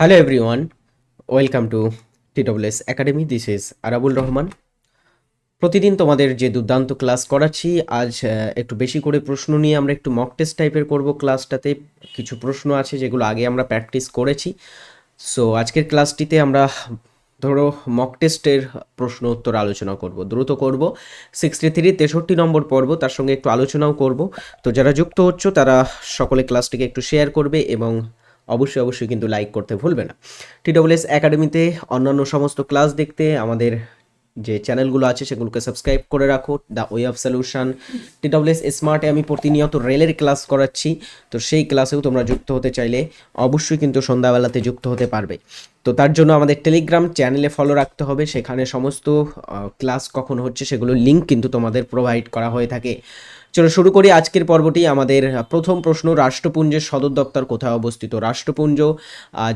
Hello everyone welcome to TWS academy this is Arabul Rahman প্রতিদিন তোমাদের যে দুর্দান্ত ক্লাস করাচ্ছি, আজ একটু বেশি করে প্রশ্ন নিয়ে আমরা একটু মক টেস্ট টাইপের করব ক্লাসটাতে কিছু প্রশ্ন আছে যেগুলো আগে আমরা প্র্যাকটিস করেছি। সো আজকের ক্লাসটিতে আমরা, ধরো মক টেস্টের প্রশ্ন উত্তর আলোচনা করব, দ্রুত করব। সিক্সটি থ্রি তেষট্টি নম্বর পর্ব, তার সঙ্গে একটু আলোচনাও করব। তো যারা যুক্ত হচ্ছ, তারা সকলে ক্লাসটিকে একটু শেয়ার করবে এবং অবশ্যই অবশ্যই কিন্তু লাইক করতে ভুলবে না। টিডব্লিউএস একাডেমিতে অন্যান্য সমস্ত ক্লাস দেখতে আমাদের যে চ্যানেলগুলো আছে, সেগুলোকে সাবস্ক্রাইব করে রাখো। The way of solution TWS স্মার্টে আমি প্রতিনিয়ত রেলের ক্লাস করাচ্ছি। তো সেই ক্লাসেও তোমরা যুক্ত হতে চাইলে অবশ্যই কিন্তু সন্ধ্যাবেলাতে যুক্ত হতে পারবে। তো তার জন্য আমাদের টেলিগ্রাম চ্যানেলে ফলো রাখতে হবে। সেখানে সমস্ত ক্লাস কখন হচ্ছে সেগুলোর লিঙ্ক কিন্তু তোমাদের প্রোভাইড করা হয়ে থাকে। চলো শুরু করি আজকের পর্বটি। আমাদের প্রথম প্রশ্ন, রাষ্ট্রপুঞ্জের সদর দপ্তর কোথায় অবস্থিত? রাষ্ট্রপুঞ্জ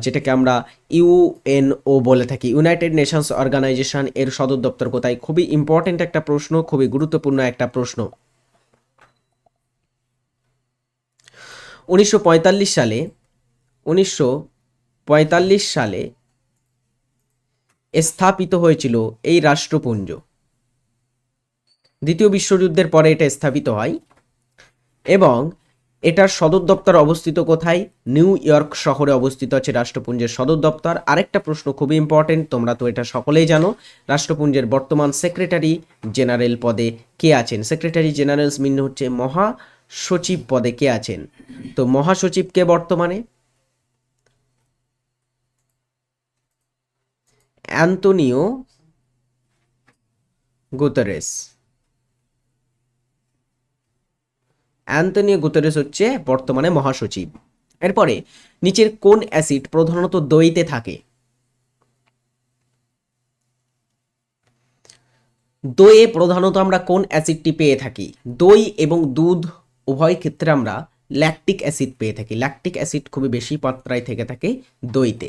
যেটাকে আমরা ইউএনও বলে থাকি। ইউনাইটেড নেশনস অর্গানাইজেশন এর সদর দপ্তর কোথায়? খুবই ইম্পর্টেন্ট একটা প্রশ্ন, খুবই গুরুত্বপূর্ণ একটা প্রশ্ন। উনিশশো পঁয়তাল্লিশ সালে, উনিশশো পঁয়তাল্লিশ সালে স্থাপিত হয়েছিল এই রাষ্ট্রপুঞ্জ। দ্বিতীয় বিশ্বযুদ্ধের পরে এটা স্থাপিত হয় এবং এটার সদর দপ্তর অবস্থিত কোথায়? নিউ ইয়র্ক শহরে অবস্থিত আছে রাষ্ট্রপুঞ্জের সদর দপ্তর। আরেকটা প্রশ্ন খুবই ইম্পর্টেন্ট তোমরা তো এটা সকলেই জানো। রাষ্ট্রপুঞ্জের বর্তমান সেক্রেটারি জেনারেল পদে কে আছেন? সেক্রেটারি জেনারেলস মিন হচ্ছে মহাসচিব পদে কে আছেন? তো মহাসচিব কে বর্তমানে? Antonio Guterres. অ্যান্তনিও গুতেরেস হচ্ছে বর্তমানে মহাসচিব। এরপরে, নিচের কোন অ্যাসিড প্রধানত দইতে থাকে? দইয়ে প্রধানত আমরা কোন অ্যাসিডটি পেয়ে থাকি? দই এবং দুধ, উভয় ক্ষেত্রে আমরা ল্যাকটিক অ্যাসিড পেয়ে থাকি। ল্যাকটিক অ্যাসিড খুবই বেশি মাত্রায় থেকে থাকে দইতে।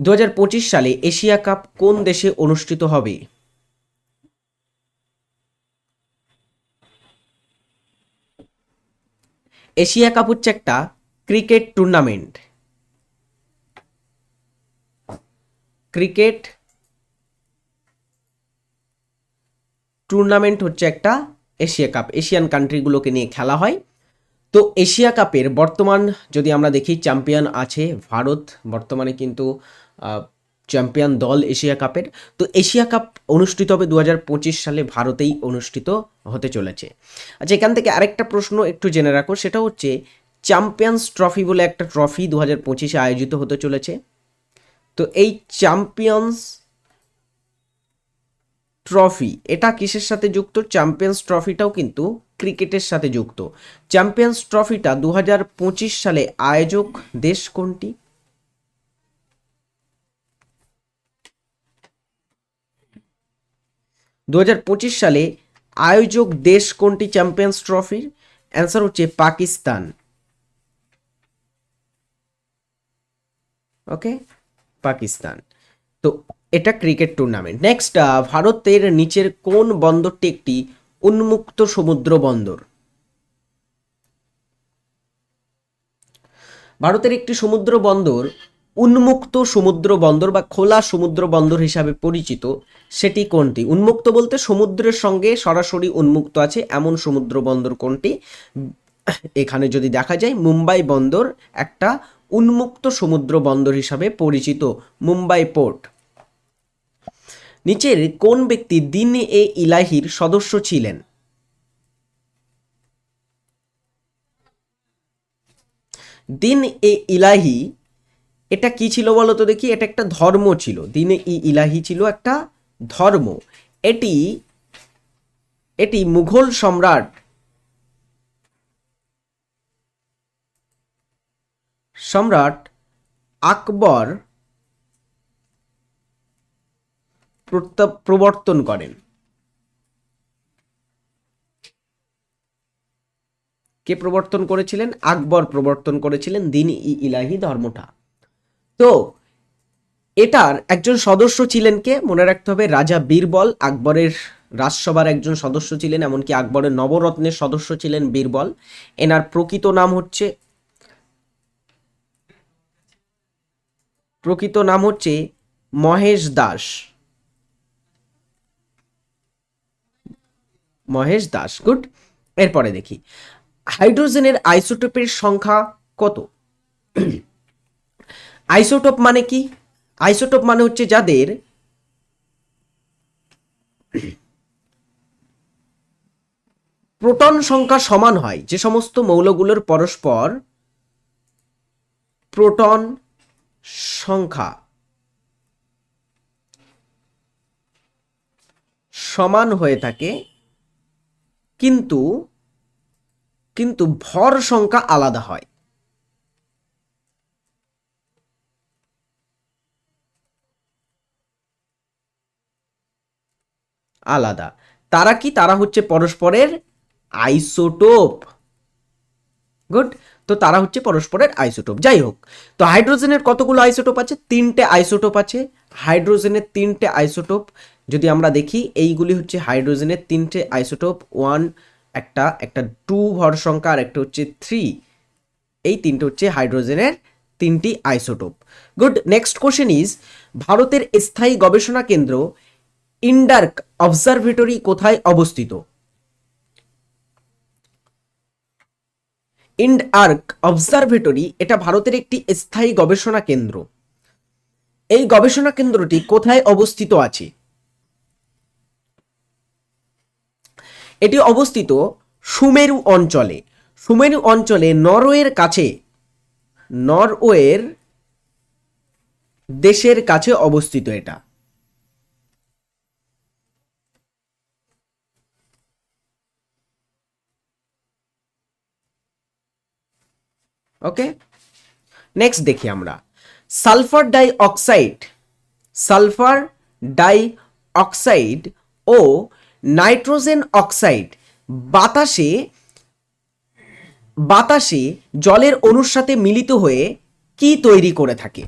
দু হাজার পঁচিশ সালে এশিয়া কাপ কোন দেশে অনুষ্ঠিত হবে? এশিয়া কাপ হচ্ছে একটা ক্রিকেট টুর্নামেন্ট। ক্রিকেট টুর্নামেন্ট হচ্ছে একটা এশিয়া কাপ, এশিয়ান কান্ট্রিগুলোকে নিয়ে খেলা হয়। তো এশিয়া কাপের বর্তমান যদি আমরা দেখি, চ্যাম্পিয়ন আছে ভারত। বর্তমানে কিন্তু চ্যাম্পিয়ন দল এশিয়া কাপের। তো এশিয়া কাপ অনুষ্ঠিত হবে দু হাজার পঁচিশ সালে ভারতেই অনুষ্ঠিত হতে চলেছে। আচ্ছা এখান থেকে আরেকটা প্রশ্ন একটু জেনে রাখো, সেটা হচ্ছে চ্যাম্পিয়ন্স ট্রফি বলে একটা ট্রফি দু হাজার পঁচিশে আয়োজিত হতে চলেছে। তো এই চ্যাম্পিয়ন্স ট্রফি, এটা কিসের সাথে যুক্ত? চ্যাম্পিয়ন্স ট্রফিটাও কিন্তু ক্রিকেটের সাথে যুক্ত। চ্যাম্পিয়ন্স ট্রফিটা দু হাজার পঁচিশ সালে আয়োজক দেশ কোনটি? দু হাজার পঁচিশ সালে আয়োজক দেশ কোনটি চ্যাম্পিয়ন্স ট্রফির? অ্যান্সার হচ্ছে পাকিস্তান। ওকে? পাকিস্তান। তো এটা ক্রিকেট টুর্নামেন্ট। নেক্সট ভারতের নিচের কোন বন্দরটি একটি উন্মুক্ত সমুদ্র বন্দর? ভারতের একটি সমুদ্র বন্দর উন্মুক্ত সমুদ্র বন্দর বা খোলা সমুদ্র বন্দর হিসাবে পরিচিত, সেটি কোনটি? উন্মুক্ত বলতে সমুদ্রের সঙ্গে সরাসরি উন্মুক্ত আছে এমন সমুদ্র বন্দর কোনটি? এখানে যদি দেখা যায়, মুম্বাই বন্দর একটা উন্মুক্ত সমুদ্র বন্দর হিসাবে পরিচিত, মুম্বাই পোর্ট। নিচের কোন ব্যক্তি দিন এ ইলাহির সদস্য ছিলেন? দিন এ ইলাহি এটা কি ছিল বলো তো দেখি? এটা একটা ধর্ম ছিল। দিনে ই ইলাহি ছিল একটা ধর্ম। এটি এটি মুঘল সম্রাট সম্রাট আকবর প্রবর্তন করেন। কে প্রবর্তন করেছিলেন? আকবর প্রবর্তন করেছিলেন দিন ই ইলাহি ধর্মটা। তো এটার একজন সদস্য ছিলেন কে? মনে রাখতে হবে রাজা বীরবল, আকবরের রাজসভার একজন সদস্য ছিলেন, এমনকি আকবরের নবরত্নের সদস্য ছিলেন বীরবল। এনার প্রকৃত নাম হচ্ছে প্রকৃত নাম হচ্ছে মহেশ দাস। মহেশ দাস, গুড। এরপরে দেখি, হাইড্রোজেনের আইসোটোপের সংখ্যা কত? আইসোটোপ মানে কি? আইসোটোপ মানে হচ্ছে যাদের প্রোটন সংখ্যা সমান হয়, যে সমস্ত মৌলগুলোর পরস্পর প্রোটন সংখ্যা সমান হয়ে থাকে, কিন্তু কিন্তু ভর সংখ্যা আলাদা হয়। আলাদা। তারা কি? তারা হচ্ছে পরস্পরের আইসোটোপ। গুড তো তারা হচ্ছে পরস্পরের আইসোটোপ। যাই হোক, তো হাইড্রোজেনের কতগুলো আইসোটোপ আছে? তিনটে আইসোটোপ আছে। হাইড্রোজেনের তিনটে আইসোটোপ, যদি আমরা দেখি, এইগুলি হচ্ছে হাইড্রোজেনের তিনটে আইসোটোপ। ওয়ান একটা একটা টু ভর সংখ্যা, আর একটা হচ্ছে থ্রি এই তিনটে হচ্ছে হাইড্রোজেনের তিনটি isotope. Good next question is ভারতের স্থায়ী গবেষণা কেন্দ্র ইন্ডার্ক অবজারভেটরি কোথায় অবস্থিত? ইন্ড আর্ক অবজারভেটরি এটা ভারতের একটি স্থায়ী গবেষণা কেন্দ্র। এই গবেষণা কেন্দ্রটি কোথায় অবস্থিত আছে? এটি অবস্থিত সুমেরু অঞ্চলে। সুমেরু অঞ্চলে নরওয়ের কাছে, নরওয়ের দেশের কাছে অবস্থিত এটা। ওকে নেক্সট দেখি আমরা। Sulphur dioxide sulphur dioxide ও নাইট্রোজেন অক্সাইড বাতাসে বাতাসে জলের অণুর সাথে মিলিত হয়ে কি তৈরি করে থাকে?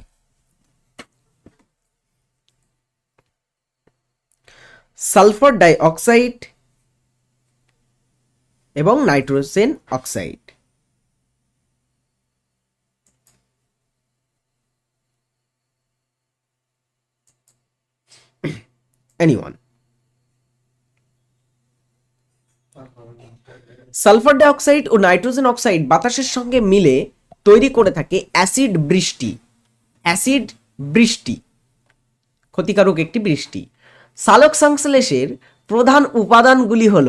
সালফার ডাই অক্সাইড এবং nitrogen oxide anyone. Sulphur dioxide ও নাইট্রোজেন অক্সাইড বাতাসের সঙ্গে মিলে তৈরি করে থাকে অ্যাসিড বৃষ্টি। অ্যাসিড বৃষ্টি। ক্ষতিকারক একটি বৃষ্টি। সালোক সংশ্লেষের প্রধান উপাদানগুলি হল,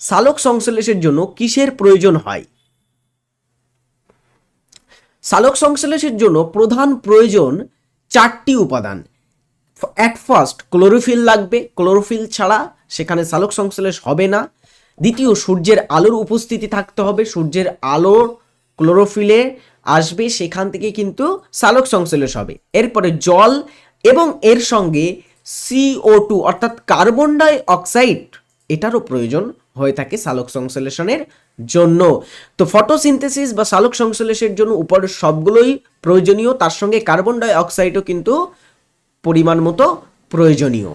সালোক সংশ্লেষের জন্য কিসের প্রয়োজন হয়? সালোক সংশ্লেষের জন্য প্রধান প্রয়োজন চারটি উপাদান। অ্যাট ফার্স্ট ক্লোরোফিল লাগবে ক্লোরোফিল ছাড়া সেখানে সালোক সংশ্লেষ হবে না। দ্বিতীয়, সূর্যের আলোর উপস্থিতি থাকতে হবে, সূর্যের আলোর ক্লোরোফিলে আসবে, সেখান থেকে কিন্তু সালোক সংশ্লেষ হবে। এরপরে জল এবং এর সঙ্গে সিও টু অর্থাৎ কার্বন ডাই অক্সাইড এটারও প্রয়োজন হয়ে থাকে সালোক সংশ্লেষণের জন্য। তো ফটোসিনথেসিস বা সালোক সংশ্লেষের জন্য উপরের সবগুলোই প্রয়োজনীয়, তার সঙ্গে কার্বন ডাই অক্সাইডও কিন্তু পরিমাণ মতো প্রয়োজনীয়।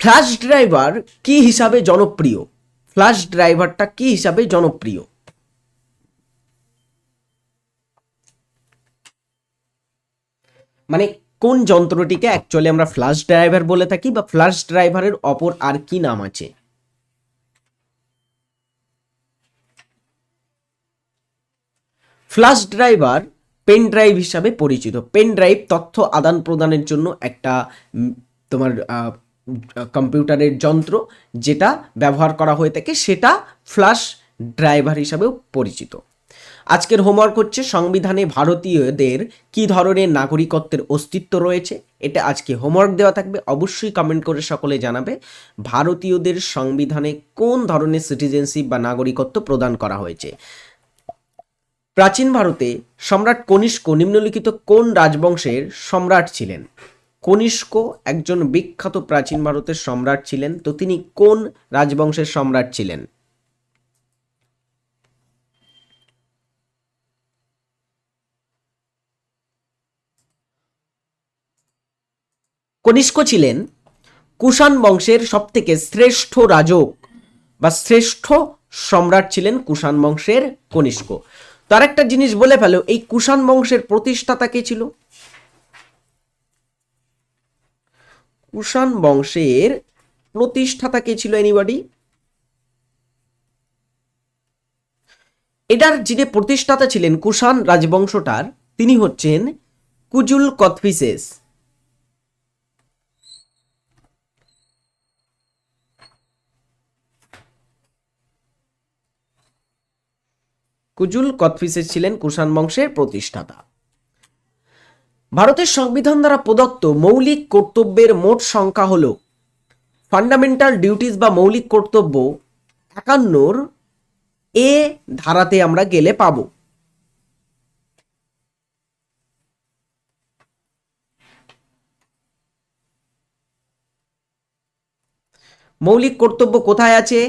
ফ্ল্যাশ ড্রাইভার কি হিসাবে জনপ্রিয়? ফ্ল্যাশ ড্রাইভারটা কি হিসাবে জনপ্রিয়? মানে কোন যন্ত্রটিকে অ্যাকচুয়ালি আমরা ফ্ল্যাশ ড্রাইভার বলে থাকি বা ফ্ল্যাশ ড্রাইভারের অপর আর কি নাম আছে? ফ্ল্যাশ ড্রাইভার পেন ড্রাইভ হিসাবে পরিচিত। পেন ড্রাইভ তথ্য আদান প্রদানের জন্য একটা তোমার কম্পিউটারের যন্ত্র যেটা ব্যবহার করা হয়ে থাকে, সেটা ফ্ল্যাশ ড্রাইভার হিসাবেও পরিচিত। আজকের হোমওয়ার্ক হচ্ছে সংবিধানে ভারতীয়দের কি ধরনের নাগরিকত্বের অস্তিত্ব রয়েছে। এটা আজকে হোমওয়ার্ক দেওয়া থাকবে। অবশ্যই কমেন্ট করে সকলে জানাবে, ভারতীয়দের সংবিধানে কোন ধরনের সিটিজেনশিপ বা নাগরিকত্ব প্রদান করা হয়েছে। প্রাচীন ভারতে সম্রাট কনিষ্ক নিম্নলিখিত কোন রাজবংশের সম্রাট ছিলেন? কনিষ্ক একজন বিখ্যাত প্রাচীন ভারতের সম্রাট ছিলেন, তো তিনি কোন রাজবংশের সম্রাট ছিলেন? কনিষ্ক ছিলেন কুষাণ বংশের সবথেকে শ্রেষ্ঠ রাজক বা শ্রেষ্ঠ সম্রাট ছিলেন কুষাণ বংশের কনিষ্ক। তার একটা জিনিস বলে ফেলো, এই কুষাণ বংশের প্রতিষ্ঠাতা কে ছিল? কুষাণ বংশের প্রতিষ্ঠাতা কে ছিল এনিবডি এটার যিনি প্রতিষ্ঠাতা ছিলেন, কুষাণ রাজবংশটার, তিনি হচ্ছেন কুজুল কথফিসেস কুজুল কথফিসেস ছিলেন কুষাণ বংশের প্রতিষ্ঠাতা। ভারতের সংবিধান দ্বারা প্রদত্ত মৌলিক কর্তব্যের মোট সংখ্যা হল ফান্ডামেন্টাল ডিউটিস বা মৌলিক কর্তব্য একান্নর এ ধারাতে আমরা গেলে পাবো। মৌলিক কর্তব্য কোথায় আছে?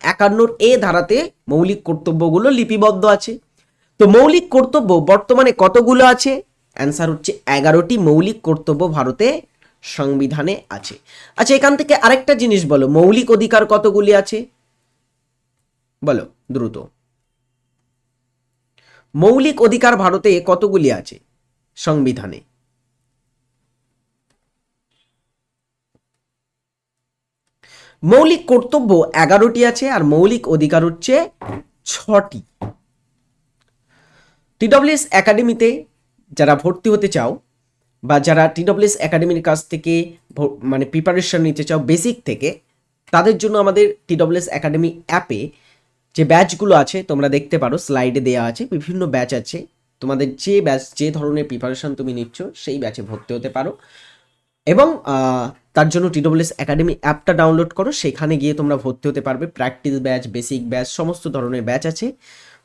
একান্নর এ ধারাতে মৌলিক কর্তব্যগুলো লিপিবদ্ধ আছে। তো মৌলিক কর্তব্য বর্তমানে কতগুলো আছে? অ্যান্সার হচ্ছে এগারোটি মৌলিক কর্তব্য ভারতে সংবিধানে আছে। আচ্ছা এখান থেকে আরেকটা জিনিস বলো, মৌলিক অধিকার কতগুলি আছে? বলো, দ্রুত। মৌলিক অধিকার ভারতে কতগুলি আছে সংবিধানে? মৌলিক কর্তব্য এগারোটি আছে আর মৌলিক অধিকার হচ্ছে ছটি। টিডব্লিউএস একাডেমিতে যারা ভর্তি হতে চাও বা যারা টিডব্লিউএস একাডেমির কাছ থেকে মানে প্রিপারেশন নিতে চাও বেসিক থেকে, তাদের জন্য আমাদের টিডব্লিউএস একাডেমি অ্যাপে যে ব্যাচগুলো আছে তোমরা দেখতে পারো স্লাইডে দেওয়া আছে, বিভিন্ন ব্যাচ আছে। তোমাদের যে ব্যাচ, যে ধরনের প্রিপারেশন তুমি নিচ্ছ, সেই ব্যাচে ভর্তি হতে পারো। এবং তার জন্য টিডব্লিউএস একাডেমি অ্যাপটা ডাউনলোড করো, সেখানে গিয়ে তোমরা ভর্তি হতে পারবে। প্র্যাকটিস ব্যাচ, বেসিক ব্যাচ, সমস্ত ধরনের ব্যাচ আছে।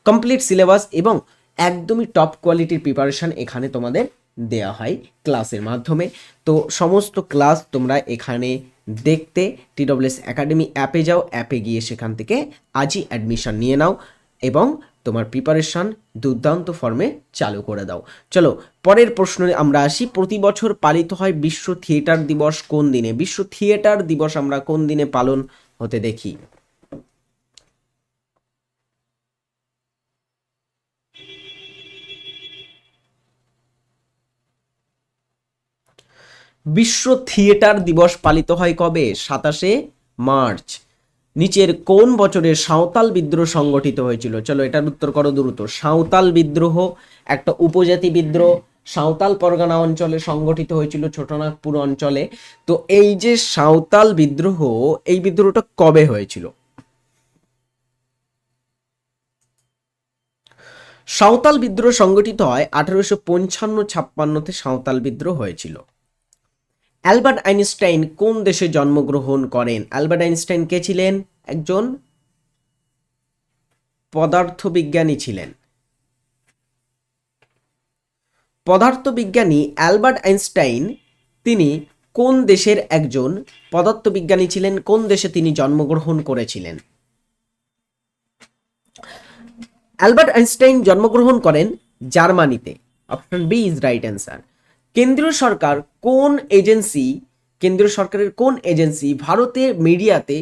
কমপ্লিট সিলেবাস এবং একদমই টপ কোয়ালিটির প্রিপারেশন এখানে তোমাদের দেওয়া হয় ক্লাসের মাধ্যমে। তো সমস্ত ক্লাস তোমরা এখানে দেখতে টিডব্লিউএস একাডেমি অ্যাপে যাও, অ্যাপে গিয়ে সেখান থেকে আজই অ্যাডমিশন নিয়ে নাও এবং তোমার প্রিপারেশন দুর্দান্ত ফর্মে চালু করে দাও। চলো, পরের প্রশ্নে আমরা আসি। প্রতি বছর পালিত হয় বিশ্ব থিয়েটার দিবস কোন দিনে? বিশ্ব থিয়েটার দিবস আমরা কোন দিনে পালন হতে দেখি? বিশ্ব থিয়েটার দিবস পালিত হয় কবে? সাতাশে মার্চ। নিচের কোন বছরে সাঁওতাল বিদ্রোহ সংগঠিত হয়েছিল? চলো এটার উত্তর করো দ্রুত। সাঁওতাল বিদ্রোহ একটা উপজাতি বিদ্রোহ। সাঁওতাল পরগনা অঞ্চলে সংগঠিত হয়েছিল, ছোটনাগপুর অঞ্চলে। তো এই যে সাঁওতাল বিদ্রোহ, এই বিদ্রোহটা কবে হয়েছিল? সাঁওতাল বিদ্রোহ সংগঠিত হয় আঠারোশো পঞ্চান্ন ছাপ্পান্নতে সাঁওতাল বিদ্রোহ হয়েছিল। অ্যালবার্ট আইনস্টাইন কোন দেশে জন্মগ্রহণ করেন? অ্যালবার্ট আইনস্টাইন কে ছিলেন? একজন পদার্থবিজ্ঞানী ছিলেন। পদার্থবিজ্ঞানী অ্যালবার্ট আইনস্টাইন, তিনি কোন দেশের একজন পদার্থবিজ্ঞানী ছিলেন? কোন দেশে তিনি জন্মগ্রহণ করেছিলেন? অ্যালবার্ট আইনস্টাইন জন্মগ্রহণ করেন জার্মানিতে। Option B is right answer. কেন্দ্রীয় সরকার কোন এজেন্সি, কেন্দ্রীয় সরকারের কোন এজেন্সি ভারতের মিডিয়াতে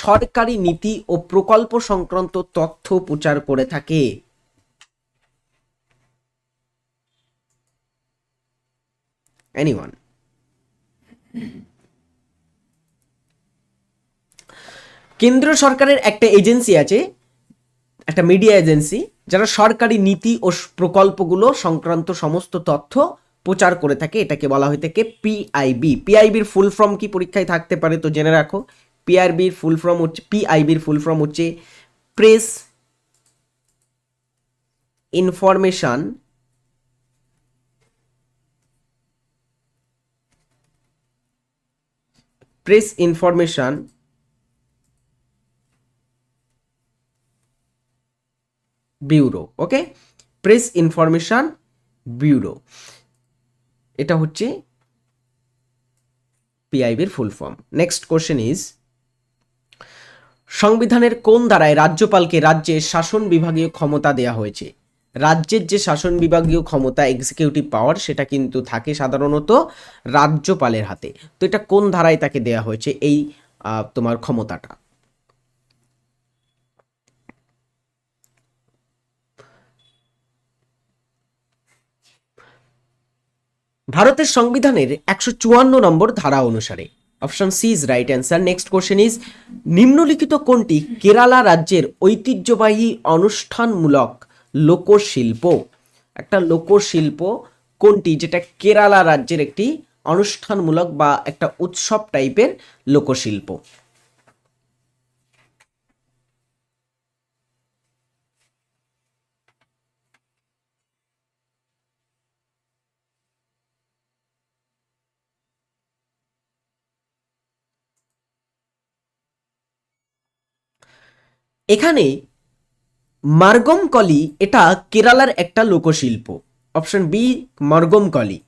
সরকারি নীতি ও প্রকল্প সংক্রান্ত তথ্য প্রচার করে থাকে? কেন্দ্রীয় সরকারের একটা এজেন্সি আছে, একটা মিডিয়া এজেন্সি, যারা সরকারি নীতি ও প্রকল্পগুলো সংক্রান্ত সমস্ত তথ্য প্রচার করে থাকে, এটাকে বলা হয়ে থাকে পিআইবি পিআইবির ফুল ফর্ম কি পরীক্ষায় থাকতে পারে তো জেনে রাখো। পিআরবির ফুল ফর্ম হচ্ছে পিআইবির ফুল ফর্ম হচ্ছে press information press information bureau okay press information bureau এটা হচ্ছে পিআইবির full form next question is সংবিধানের কোন ধারায় রাজ্যপালকে রাজ্যের শাসন বিভাগীয় ক্ষমতা দেয়া হয়েছে? রাজ্যের যে শাসন বিভাগীয় ক্ষমতা এক্সিকিউটিভ পাওয়ার সেটা কিন্তু থাকে সাধারণত রাজ্যপালের হাতে। তো এটা কোন ধারায় তাকে দেয়া হয়েছে? এই তোমার ক্ষমতাটা। ভারতের সংবিধানের একশো চুয়ান্ন নম্বর ধারা অনুসারে option C is right answer next question is নিম্নলিখিত কোনটি কেরালা রাজ্যের ঐতিহ্যবাহী অনুষ্ঠানমূলক লোকশিল্প? একটা লোকশিল্প কোনটি? যেটা কেরালা রাজ্যের একটি অনুষ্ঠানমূলক বা একটা উৎসব টাইপের লোকশিল্প। এখানে মার্গম কলি এটা কেরালার একটা লোকশিল্প। অপশন বি, মার্গম কলি।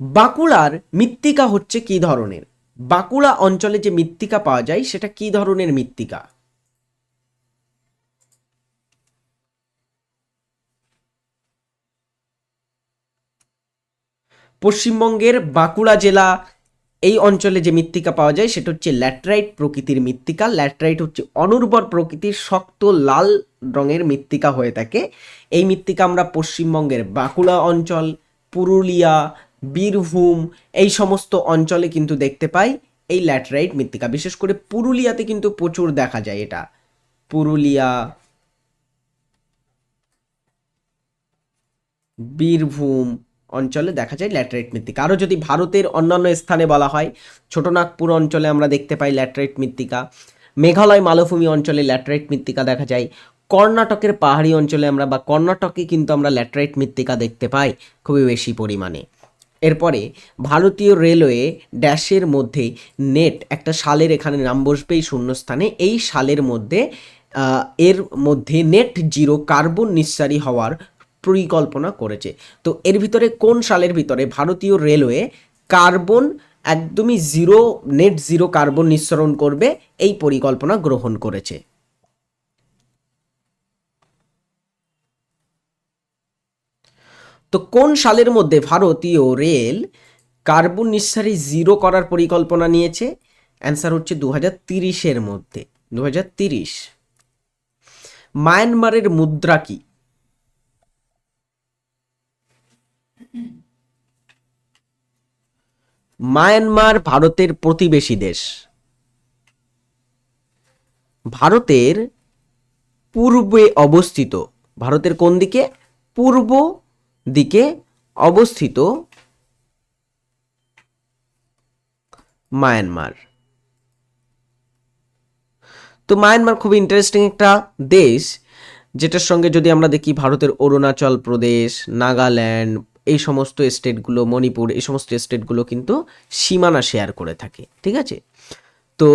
বাঁকুড়ার মৃত্তিকা হচ্ছে কি ধরনের? বাঁকুড়া অঞ্চলে যে মৃত্তিকা পাওয়া যায়, সেটা কি ধরনের মৃত্তিকা? পশ্চিমবঙ্গের বাঁকুড়া জেলা এই অঞ্চলে যে মৃত্তিকা পাওয়া যায়, সেটা হচ্ছে ল্যাটরাইট প্রকৃতির মৃত্তিকা। ল্যাটরাইট হচ্ছে অনুর্বর প্রকৃতির শক্ত লাল রঙের মৃত্তিকা হয়ে থাকে। এই মৃত্তিকা আমরা পশ্চিমবঙ্গের বাঁকুড়া অঞ্চল, পুরুলিয়া, বীরভূম, এই সমস্ত অঞ্চলে কিন্তু দেখতে পাই এই ল্যাটরাইট মৃত্তিকা। বিশেষ করে পুরুলিয়াতে কিন্তু প্রচুর দেখা যায় এটা। পুরুলিয়া, বীরভূম অঞ্চলে দেখা যায় ল্যাটেরাইট মৃত্তিকা। আরও যদি ভারতের অন্যান্য স্থানে বলা হয়, ছোটনাগপুর অঞ্চলে আমরা দেখতে পাই ল্যাটেরাইট মৃত্তিকা। মেঘালয় মালভূমি অঞ্চলে ল্যাটেরাইট মৃত্তিকা দেখা যায়। কর্ণাটকের পাহাড়ি অঞ্চলে আমরা বা কর্ণাটকে কিন্তু আমরা ল্যাটেরাইট মৃত্তিকা দেখতে পাই খুবই বেশি পরিমাণে। এরপরে ভারতীয় রেলওয়ে ড্যাশের মধ্যে নেট একটা সালের এখানে নাম বসবে এই শূন্যস্থানে। এই সালের মধ্যে এর মধ্যে নেট জিরো কার্বন নিঃসারী হওয়ার পরিকল্পনা করেছে। তো এর ভিতরে কোন সালের ভিতরে ভারতীয় রেলওয়ে কার্বন একদমই জিরো নেট জিরো কার্বন নিঃসরণ করবে, এই পরিকল্পনা গ্রহণ করেছে। তো কোন সালের মধ্যে ভারতীয় রেল কার্বন নিঃসারী জিরো করার পরিকল্পনা নিয়েছে? অ্যান্সার হচ্ছে দু হাজার তিরিশের মধ্যে। দু হাজার তিরিশ। মায়ানমারের মুদ্রা কি? মায়ানমার ভারতের প্রতিবেশী দেশ। ভারতের পূর্বে অবস্থিত, ভারতের কোন দিকে? পূর্ব দিকে অবস্থিত মায়ানমার। তো মায়ানমার খুব ইন্টারেস্টিং একটা দেশ, যেটার সঙ্গে যদি আমরা দেখি ভারতের অরুণাচল প্রদেশ, নাগাল্যান্ড এই সমস্ত স্টেটগুলো মণিপুর, এই সমস্ত স্টেটগুলো কিন্তু সীমানা শেয়ার করে থাকে, ঠিক আছে? তো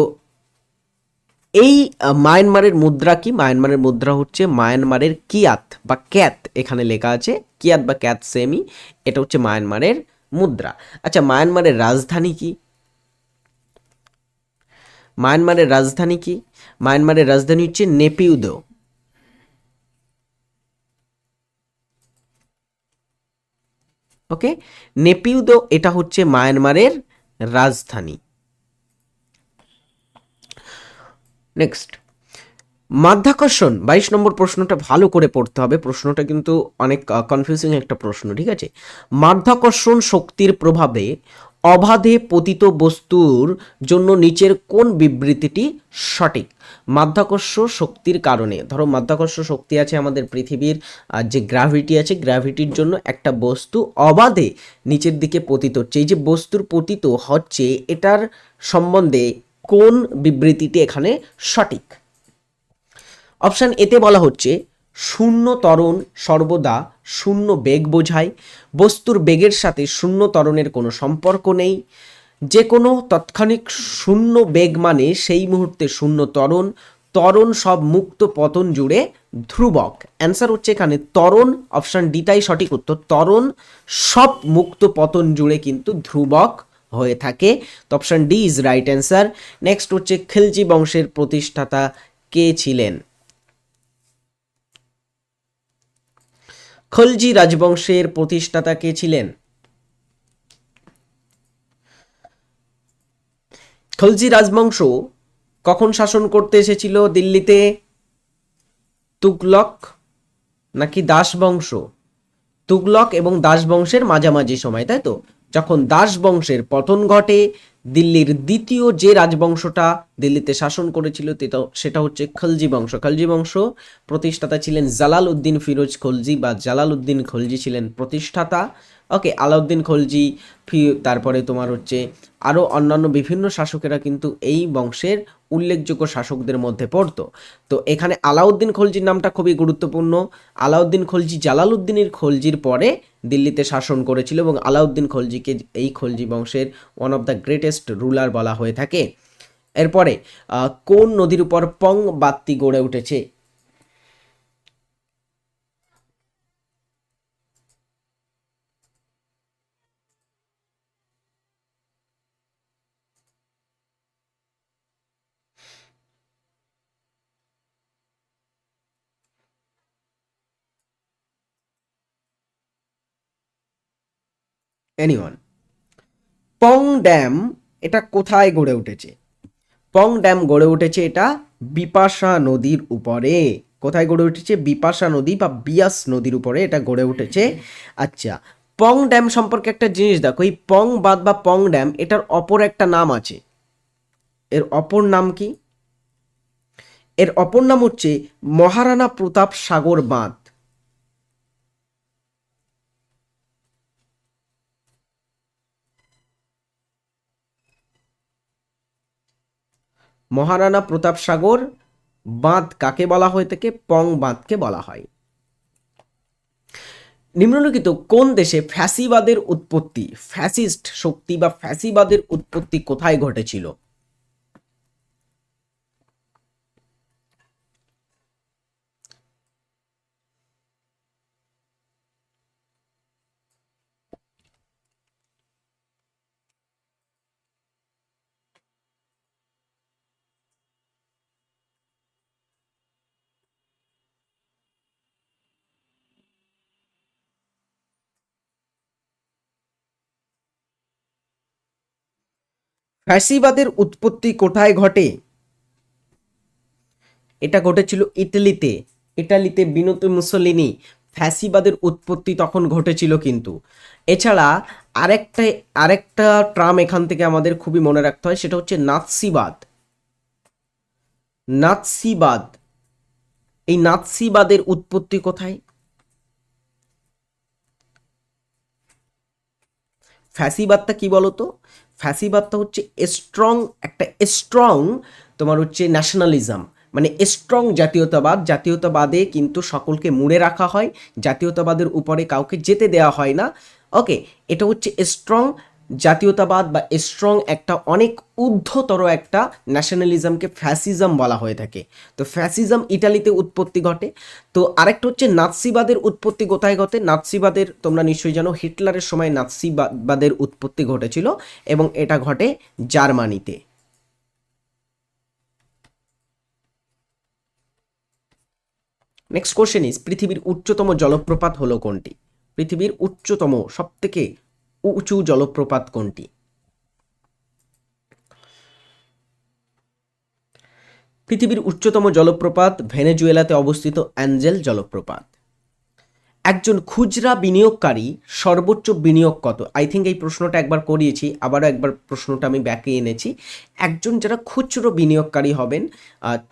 এই মায়ানমারের মুদ্রা কি? মায়ানমারের মুদ্রা হচ্ছে মায়ানমারের কিয়াত বা ক্যাত, এখানে লেখা আছে, কিয়াত বা ক্যাত সেমি এটা হচ্ছে মায়ানমারের মুদ্রা। আচ্ছা মায়ানমারের রাজধানী কি? মায়ানমারের রাজধানী কি? মায়ানমারের রাজধানী হচ্ছে নেপিউদো। ওকে নেপিউদো এটা হচ্ছে মায়ানমারের রাজধানী। নেক্সট মাধ্যাকর্ষণ, বাইশ নম্বর প্রশ্নটা ভালো করে পড়তে হবে। প্রশ্নটা কিন্তু অনেক কনফিউজিং একটা প্রশ্ন, ঠিক আছে? মাধ্যাকর্ষণ শক্তির প্রভাবে অবাধে পতিত বস্তুর জন্য নিচের কোন বিবৃতিটি সঠিক? মাধ্যাকর্ষ শক্তির কারণে। ধরো মাধ্যাকর্ষ শক্তি আছে আমাদের পৃথিবীর যে গ্র্যাভিটি আছে গ্র্যাভিটির জন্য একটা বস্তু অবাধে নিচের দিকে পতিত। হচ্ছে এই যে বস্তুর পতিত হচ্ছে, এটার সম্বন্ধে কোন বিবৃতিটি এখানে সঠিক? অপশান এতে বলা হচ্ছে শূন্য ত্বরণ সর্বদা শূন্য বেগ বোঝায়। বস্তুর বেগের সাথে শূন্য ত্বরণের কোনো সম্পর্ক নেই। যে কোনো তৎক্ষণিক শূন্য বেগ মানে সেই মুহূর্তে শূন্য ত্বরণ ত্বরণ সব মুক্ত পতন জুড়ে ধ্রুবক। অ্যান্সার হচ্ছে এখানে ত্বরণ অপশান ডিটাই সঠিক উত্তর ত্বরণ সব মুক্ত পতন জুড়ে কিন্তু ধ্রুবক হয়ে থাকে। তো option D is right answer. Next হচ্ছে খিলজি বংশের প্রতিষ্ঠাতা কে ছিলেন? খলজি রাজবংশের প্রতিষ্ঠাতা কে ছিলেন? খলজি রাজবংশ কখন শাসন করতে এসেছিল? দিল্লিতে? তুগলক নাকি দাস বংশ তুগলক এবং দাস বংশের মাঝামাঝি সময়, তাই তো? যখন দাস বংশের পতন ঘটে দিল্লির দ্বিতীয় যে রাজবংশটা দিল্লিতে শাসন করেছিল সেটা হচ্ছে খলজি বংশ। খলজি বংশ প্রতিষ্ঠাতা ছিলেন জালাল উদ্দিন ফিরোজ খলজি বা জালাল উদ্দিন খলজি ছিলেন প্রতিষ্ঠাতা। ওকে, আলাউদ্দিন খলজি, ফি তারপরে তোমার হচ্ছে আরও অন্যান্য বিভিন্ন শাসকেরা কিন্তু এই বংশের উল্লেখযোগ্য শাসকদের মধ্যে পড়তো। তো এখানে আলাউদ্দিন খলজির নামটা খুবই গুরুত্বপূর্ণ। আলাউদ্দিন খলজি জালালউদ্দিনের খলজির পরে দিল্লিতে শাসন করেছিল এবং আলাউদ্দিন খলজিকে এই খলজি বংশের one of the greatest ruler বলা হয়ে থাকে। এরপরে কোন নদীর উপর পং বাত্তি গড়ে উঠেছে? এনিওয়ান পং ড্যাম এটা কোথায় গড়ে উঠেছে? পং ড্যাম গড়ে উঠেছে এটা বিপাশা নদীর উপরে। কোথায় গড়ে উঠেছে? বিপাশা নদী বা বিয়াস নদীর উপরে এটা গড়ে উঠেছে। আচ্ছা পং ড্যাম সম্পর্কে একটা জিনিস দেখো। এই পং বাঁধ বা পং ড্যাম এটার অপর একটা নাম আছে। এর অপর নাম কি? এর অপর নাম হচ্ছে মহারানা প্রতাপ সাগর বাঁধ। মহারানা প্রতাপ সাগর বাঁধ কাকে বলা হয়ে থাকে পং বাঁধকে বলা হয়। নিম্নলিখিত কোন দেশে ফ্যাসিবাদের উৎপত্তি? ফ্যাসিস্ট শক্তি বা ফ্যাসিবাদের উৎপত্তি কোথায় ঘটেছিল? ফ্যাসিবাদের উৎপত্তি কোথায় ঘটে? এটা ঘটেছিল ইতালিতে। ইটালিতে বিনত মুসলিনি, ফ্যাসিবাদের উৎপত্তি তখন ঘটেছিল কিন্তু। এছাড়া আরেকটা আরেকটা ট্রাম এখান থেকে আমাদের খুবই মনে রাখতে হয়, সেটা হচ্ছে নাৎসিবাদ। নাৎসিবাদ। এই নাৎসিবাদের উৎপত্তি কোথায়? ফ্যাসিবাদটা কি বলতো? ফ্যাসিবাদটা হচ্ছে স্ট্রং একটা স্ট্রং তোমার হচ্ছে ন্যাশনালিজম মানে স্ট্রং জাতীয়তাবাদ, জাতীয়তাবাদে কিন্তু সকলকে মুড়ে রাখা হয়, জাতীয়তাবাদের উপরে কাউকে যেতে দেওয়া হয় না। ওকে এটা হচ্ছে স্ট্রং জাতীয়তাবাদ বা স্ট্রং একটা অনেক ঊর্ধ্বতর একটা ন্যাশনালিজমকে ফ্যাসিজম বলা হয়ে থাকে। তো ফ্যাসিজম ইটালিতে উৎপত্তি ঘটে। তো আরেকটা হচ্ছে নাৎসিবাদের উৎপত্তি কোথায় ঘটে? নাৎসিবাদের তোমরা নিশ্চয়ই জানো, হিটলারের সময় নাৎসিবাদের উৎপত্তি ঘটেছিল এবং এটা ঘটে জার্মানিতে। নেক্সট কোশ্চেন ইজ পৃথিবীর উচ্চতম জলপ্রপাত হলো কোনটি? পৃথিবীর উচ্চতম, সবথেকে উঁচু জলপ্রপাত কোনটি? পৃথিবীর উচ্চতম জলপ্রপাত ভেনেজুয়েলাতে অবস্থিত অ্যাঞ্জেল জলপ্রপাত। একজন খুচরা বিনিয়োগকারী সর্বোচ্চ বিনিয়োগ কত? আই থিঙ্ক এই প্রশ্নটা একবার করিয়েছি, আবারও একবার প্রশ্নটা আমি ব্যাকে এনেছি। একজন যারা খুচরো বিনিয়োগকারী হবেন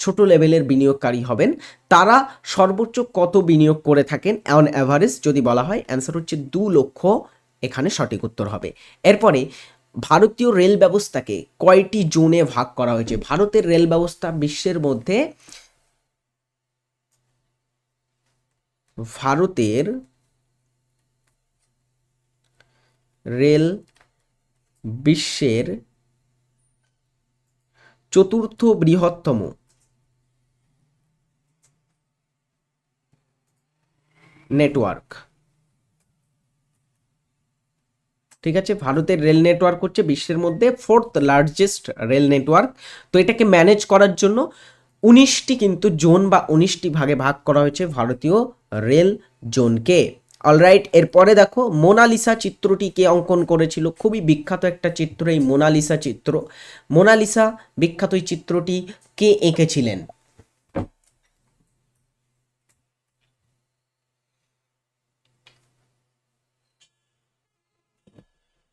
ছোট লেভেলের বিনিয়োগকারী হবেন, তারা সর্বোচ্চ কত বিনিয়োগ করে থাকেন? অন অ্যাভারেজ যদি বলা হয় অ্যান্সার হচ্ছে দু লক্ষ এখানে সঠিক উত্তর হবে। এরপরে, ভারতীয় রেল ব্যবস্থাকে কয়টি জোনে ভাগ করা হয়েছে? ভারতের রেল ব্যবস্থা বিশ্বের মধ্যে ভারতের রেল বিশ্বের চতুর্থ বৃহত্তম। নেটওয়ার্ক ঠিক আছে? ভারতের রেল নেটওয়ার্ক হচ্ছে বিশ্বের মধ্যে ফোর্থ লার্জেস্ট রেল নেটওয়ার্ক তো এটাকে ম্যানেজ করার জন্য উনিশটি কিন্তু জোন বা উনিশটি ভাগে ভাগ করা হয়েছে ভারতীয় রেল জোনকে অলরাইট এরপরে দেখো, মোনালিসা চিত্রটি কে অঙ্কন করেছিল? খুবই বিখ্যাত একটা চিত্র এই মোনালিসা চিত্র। মোনালিসা বিখ্যাত এই চিত্রটি কে এঁকেছিলেন?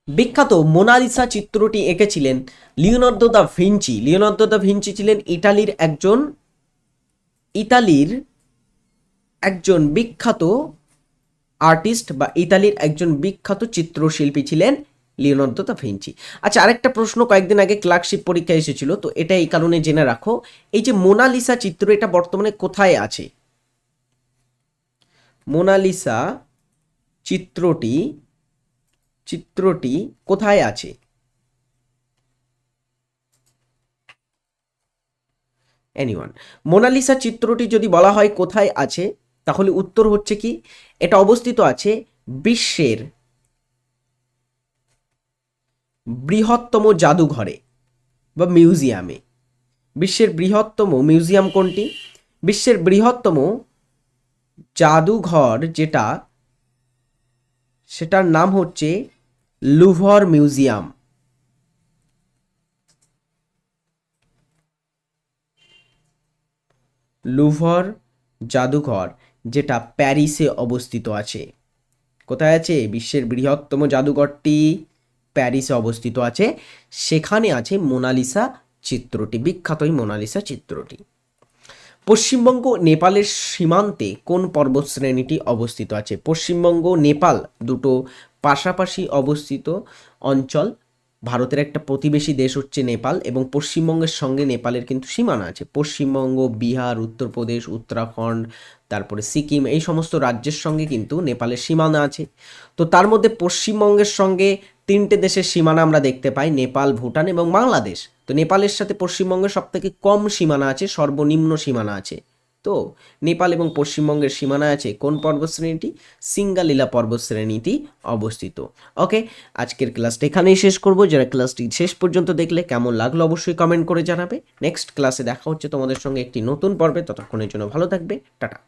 বিখ্যাত মোনালিসা চিত্রটি এঁকেছিলেন Leonardo da Vinci. Leonardo da Vinci ছিলেন ইটালির একজন, ইতালির একজন বিখ্যাত আর্টিস্ট বা ইতালির একজন বিখ্যাত চিত্রশিল্পী ছিলেন লিওনার্দো দা ভিঞ্চি। আচ্ছা আরেকটা প্রশ্ন কয়েকদিন আগে ক্লার্কশিপ পরীক্ষা এসেছিল, তো এটা এই কারণে জেনে রাখো। এই যে মোনালিসা চিত্র, এটা বর্তমানে কোথায় আছে? মোনালিসা চিত্রটি চিত্রটি কোথায় আছে? এনিওয়ান মোনালিসা চিত্রটি যদি বলা হয় কোথায় আছে, তাহলে উত্তর হচ্ছে কি? এটা অবস্থিত আছে বিশ্বের বৃহত্তম জাদুঘরে বা মিউজিয়ামে। বিশ্বের বৃহত্তম মিউজিয়াম কোনটি? বিশ্বের বৃহত্তম জাদুঘর যেটা, সেটার নাম হচ্ছে লুভর মিউজিয়াম। লুভর জাদুঘর, যেটা প্যারিসে অবস্থিত আছে। কোথায় আছে? বিশ্বের বৃহত্তম জাদুঘরটি প্যারিসে অবস্থিত আছে। সেখানে আছে মোনালিসা চিত্রটি, বিখ্যাত মোনালিসা চিত্রটি। পশ্চিমবঙ্গ নেপালের সীমান্তে কোন পর্বতশ্রেণীটি অবস্থিত আছে? পশ্চিমবঙ্গ নেপাল দুটো পাশাপাশি অবস্থিত অঞ্চল ভারতের একটা প্রতিবেশী দেশ হচ্ছে নেপাল এবং পশ্চিমবঙ্গের সঙ্গে নেপালের কিন্তু সীমানা আছে। পশ্চিমবঙ্গ, বিহার, উত্তরপ্রদেশ, উত্তরাখণ্ড, তারপরে সিকিম এই সমস্ত রাজ্যের সঙ্গে কিন্তু নেপালের সীমানা আছে। তো তার মধ্যে পশ্চিমবঙ্গের সঙ্গে তিনটে দেশের সীমানা আমরা দেখতে পাই, নেপাল, ভুটান এবং বাংলাদেশ। তো নেপালের সাথে পশ্চিমবঙ্গের সব থেকে কম সীমানা আছে, সর্বনিম্ন সীমানা আছে। তো নেপাল এবং পশ্চিমবঙ্গের সীমানায় আছে কোন পর্বতশ্রেণীটি সিঙ্গালীলা পর্বতশ্রেণীটি অবস্থিত। ওকে, আজকের ক্লাসটা এখানেই শেষ করব। যারা ক্লাসটি শেষ পর্যন্ত দেখলে কেমন লাগল অবশ্যই কমেন্ট করে জানাবে। নেক্সট ক্লাসে দেখা হচ্ছে তোমাদের সঙ্গে একটি নতুন পর্বে। ততক্ষণের জন্য ভালো থাকবে। টাটা।